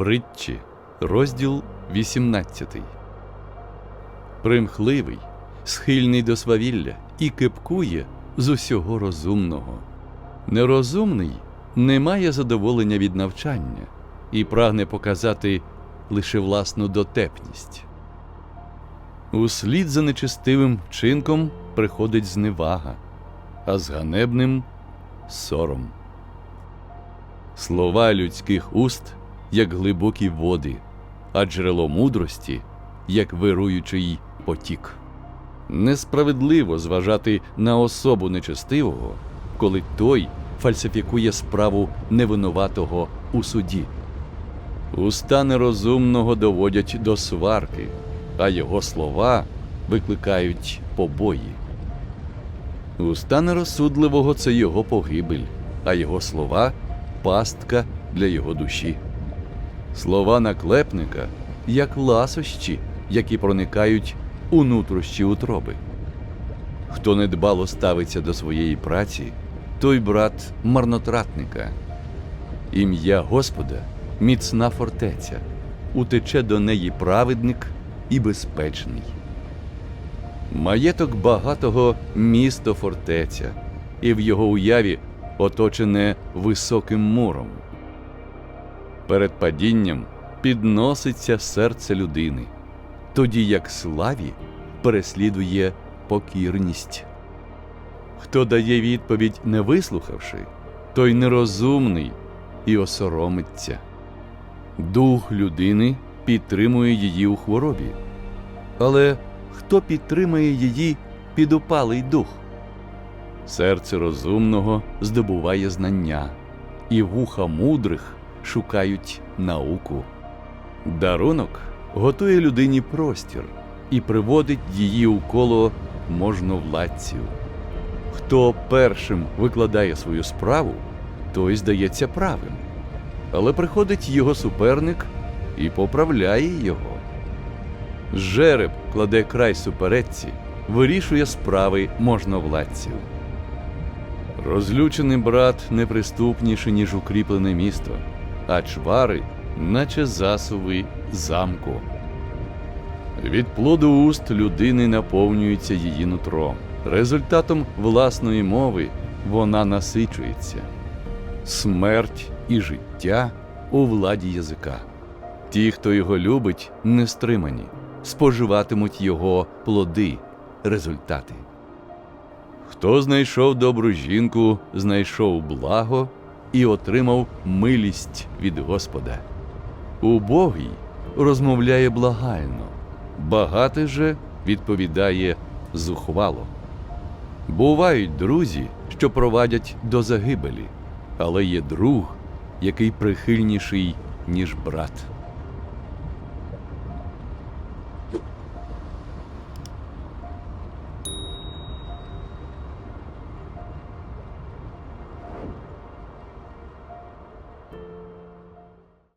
Притчі, розділ 18. Примхливий, схильний до свавілля і кипкує з усього розумного. Нерозумний не має задоволення від навчання і прагне показати лише власну дотепність. Услід за нечестивим вчинком приходить зневага, а з ганебним сором. Слова людських уст, як глибокі води, а джерело мудрості, як вируючий потік. Несправедливо зважати на особу нечестивого, коли той фальсифікує справу невинуватого у суді. Уста нерозумного доводять до сварки, а його слова викликають побої. Уста нерозсудливого це його погибель, а його слова пастка для його душі. Слова наклепника як ласощі, які проникають у нутрощі утроби. Хто недбало ставиться до своєї праці, той брат марнотратника. Ім'я Господа міцна фортеця, утече до неї праведник і безпечний. Маєток багатого місто фортеця, і в його уяві оточене високим муром. Перед падінням підноситься серце людини, тоді як славі переслідує покірність. Хто дає відповідь, не вислухавши, той нерозумний і осоромиться. Дух людини підтримує її у хворобі. Але хто підтримує її підупалий дух? Серце розумного здобуває знання, і вуха мудрих шукають науку. Дарунок готує людині простір і приводить її у коло можновладців. Хто першим викладає свою справу, той здається правим, але приходить його суперник і поправляє його. Жереб кладе край суперечці, вирішує справи можновладців. Розлючений брат неприступніший, ніж укріплене місто, а чвари, наче засуви замку. Від плоду уст людини наповнюється її нутром. Результатом власної мови вона насичується. Смерть і життя у владі язика. Ті, хто його любить, не стримані, споживатимуть його плоди, результати. Хто знайшов добру жінку, знайшов благо і отримав милість від Господа. Убогий розмовляє благально, багатий же відповідає зухвало. Бувають друзі, що провадять до загибелі, але є друг, який прихильніший, ніж брат.